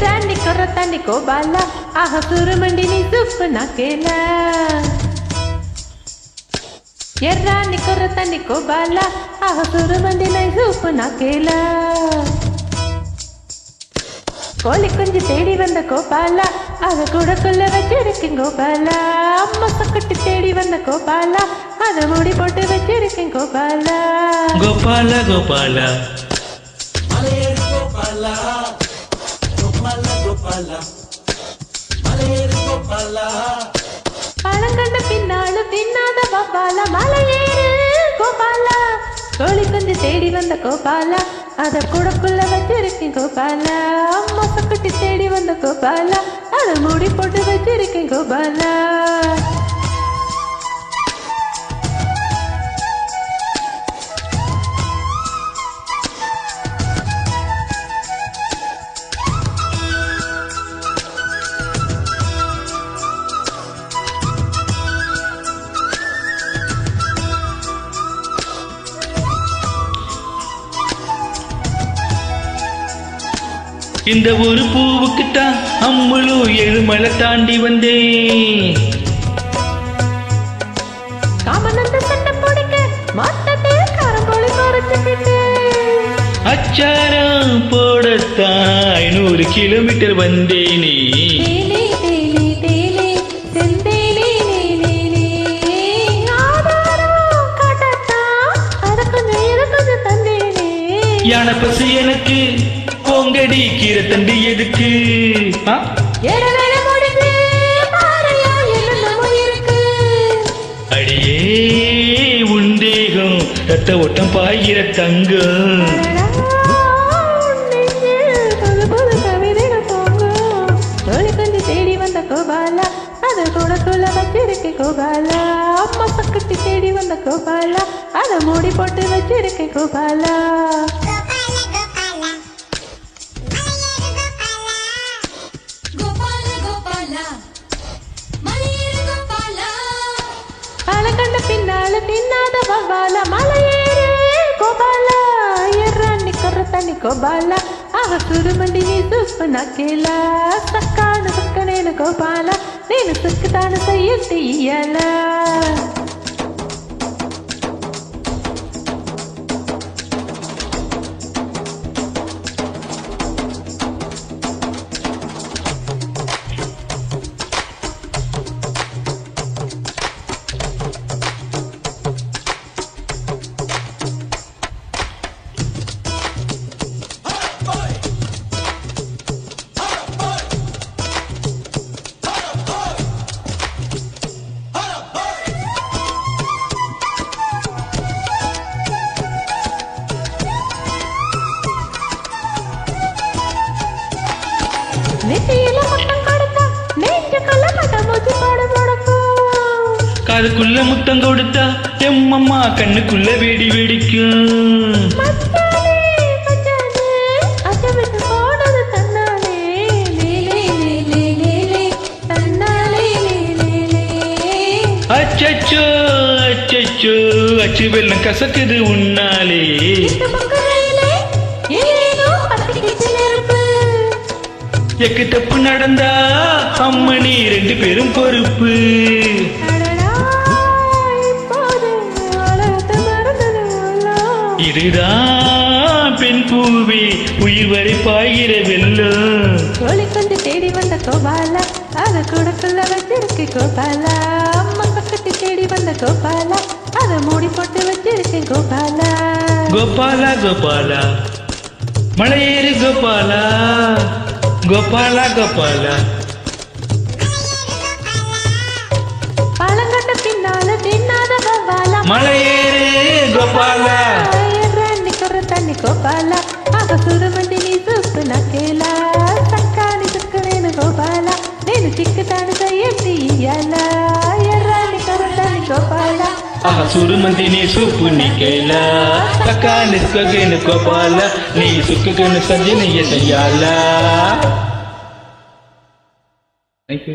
ಡ್ರ್ಯಾಂಡಿಕೋ ರತ್ತಾಂಡಿಕೋ ಬಾಲ ಆ ಹಸುರು ಮಂಡಿನಿ ಸುಪ್ಪನ ಕೇಲ ఎర్రానికో రతానికో బాల ఆ హసురు మండిన సూపున కేల கோழி குஞ்சு தேடி வந்த கோபாலா அத கூடக்குள்ள வச்சிருக்கேன் கோபாலா. அம்மா சக்கட்டு தேடி வந்த கோபாலா அத மூடி போட்டு வச்சிருக்கேன் கோபாலா. கோபாலா கோபாலா. பழங்கண்ட பின்னாலும் தின்னாத கோபாலா மலையேறு கோபாலா கோழி குஞ்சு தேடி வந்த கோபாலா அத கூடக்குள்ள வச்சிருக்கேன் கோபாலா அம்மா சக்கட்டு தேடி வந்த கோபாலா அத மூடி போட்டு வச்சிருக்கேன் கோபாலா இந்த ஒரு பூவுக்குத்தான் அம்முழு எழுமலை தாண்டி வந்தேன். அச்சாரம் போடத்தான் ஐநூறு கிலோமீட்டர் வந்தேனே. யானை பசு எனக்கு பொங்கடி கீரை தண்டி எதுக்கு? அடியே உண்டேகம் ரத்த ஓட்டம் பாய்கிற தங்கம் கோபாலா அது கூட சொல்ல வச்சிருக்கேன் கோபாலா அம்மா பக்கத்து தேடி வந்த கோபாலா. அதை மூடி போட்டு வச்சிருக்கேன் கோபாலா கோபால. பின்னால தின்னாத கோபால மலையேறு கோபாலா எர்ராண்டி கொர்ர தண்ணி கோபால ఆహ సురుమండి నీ చూపు నాకేలా సక్కాను సుక్క నేను గోపాల నేను సుక్కుతాను సయ్యంటి ఇయ్యాలా நெத்தியில முத்தம் கொடுத்தா நெஞ்சுக்குள்ள மட்டம் மூச்சு பாடு முடக்கும் காதுக்குள்ள முத்தம் கொடுத்தா எம்மம்மா கண்ணுக்குள்ள வெடி வெடிக்கும் அச்சச்சோ அச்சச்சோ அச்சு வெள்ளம் கசக்குது உன்னாலே. எக்கு தப்பு நடந்தா அம்மணி ரெண்டு பேரும் பொறுப்பு. இதுதான் பெண் பூவி உயிர் வரை பாய்கிற வெள்ளம் கோழி கொஞ்சு தேடி வந்த கோபாலா அத கூடக்குள்ள வச்சிருக்கு கோபாலா. அம்மா பக்கத்து தேடி வந்த கோபாலா அத மூடி போட்டு வச்சிருக்கேன் கோபாலா. கோபாலா கோபாலா. மலையேறு கோபாலா. கோபாலா கோபாலா பழங்கண்ட பின்னால தின்னாத கோபாலா மலையேறு கோபாலா ఎర్రని కొర్ర తన్ని గోపాల ఆగ సురమండి నీ చూపు నాకేలా సక్కాని చుక్క నేను గోపాల నేను చిక్కుతాను సయ్యంటి ఇయ్యాల ఎర్రని కొర్ర आसूर म्हणजे नी सुपुनी केला सका निस्क गेन कपाला नी सुख गेन सजिन येत याला थँक्यू